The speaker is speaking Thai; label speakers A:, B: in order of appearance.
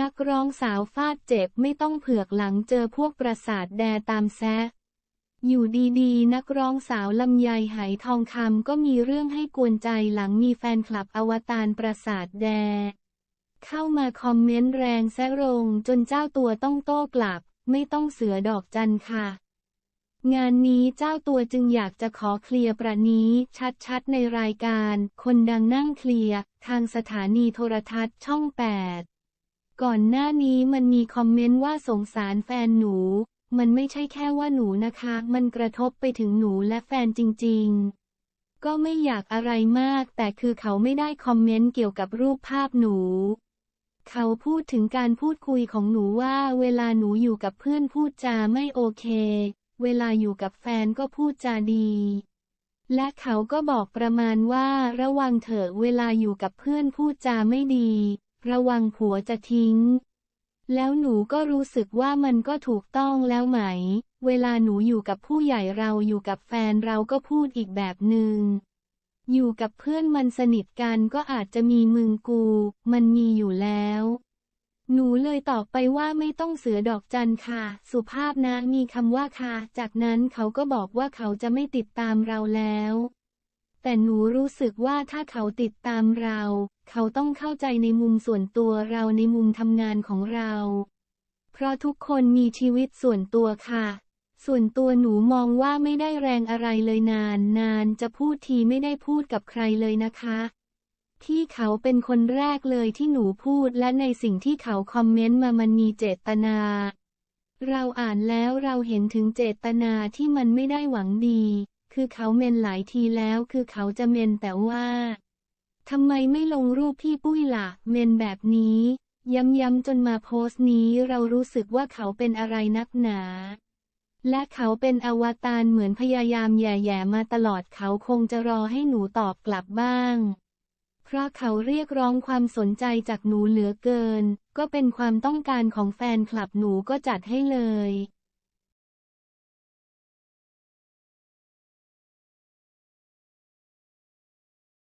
A: นักร้องสาวฟาดเจ็บไม่ต้องเผือกหลังเจอพวกประสาทแดตามแซะ อยู่ดีๆ นักร้องสาวลำไยไหทองคำก็มีเรื่องให้กวนใจหลังมีแฟนคลับอวตารประสาทแด เข้ามาคอมเมนต์แรงแซะรงจนเจ้าตัวต้องโต้กลับ ไม่ต้องเสือดอกจันค่ะ งานนี้เจ้าตัวจึงอยากจะขอเคลียร์ประนี้ชัดๆในรายการ คนดังนั่งเคลียร์ทางสถานีโทรทัศน์ช่อง 8 ก่อนหน้านี้มันมีคอมเมนต์ว่าสงสารแฟนหนู มันไม่ใช่แค่ว่าหนูนะคะ มันกระทบไปถึงหนูและแฟนจริง ๆ ก็ไม่อยากอะไรมาก แต่คือเขาไม่ได้คอมเมนต์เกี่ยวกับรูปภาพหนู เขาพูดถึงการพูดคุยของหนูว่า เวลาหนูอยู่กับเพื่อนพูดจาไม่โอเค เวลาอยู่กับแฟนก็พูดจาดีและเขาก็บอกประมาณว่าระวังเถอะเวลาอยู่กับเพื่อนพูดจาไม่ดี ระวังผัวจะทิ้ง แล้วหนูก็รู้สึกว่ามันก็ถูกต้องแล้วไหม เวลาหนูอยู่กับผู้ใหญ่เราอยู่กับแฟนเราก็พูดอีกแบบหนึ่ง อยู่กับเพื่อนมันสนิทกันก็อาจจะมีมึงกู มันมีอยู่แล้วหนูเลยตอบไปว่าไม่ต้องเสือดอกจันค่ะ สุภาพนะมีคำว่าค่ะ จากนั้นเขาก็บอกว่าเขาจะไม่ติดตามเราแล้ว แต่หนูรู้สึกว่าถ้าเขาติดตามเรา เขาต้องเข้าใจในมุมส่วนตัวเราในมุมทำงานของเรา เพราะทุกคนมีชีวิตส่วนตัวค่ะ ส่วนตัวหนูมองว่าไม่ได้แรงอะไรเลยนาน นานจะพูดทีไม่ได้พูดกับใครเลยนะคะ ที่เขาเป็นคนแรกเลยที่หนูพูดและในสิ่งที่เขาคอมเมนต์มามันมีเจตนา เราอ่านแล้วเราเห็นถึงเจตนาที่มันไม่ได้หวังดี คือเขาเมนหลายทีแล้วคือเขาจะเมนแต่ว่าทำไมไม่ลงรูปพี่ปุ้ยล่ะ เมนแบบนี้ ย้ำๆจนมาโพสต์นี้เรารู้สึกว่าเขาเป็นอะไรนักหนา และเขาเป็นอวตารเหมือนพยายามแย่ๆมาตลอดเขาคงจะรอให้หนูตอบกลับบ้าง เพราะเขาเรียกร้องความสนใจจากหนูเหลือเกิน ก็เป็นความต้องการของแฟนคลับหนูก็จัดให้เลย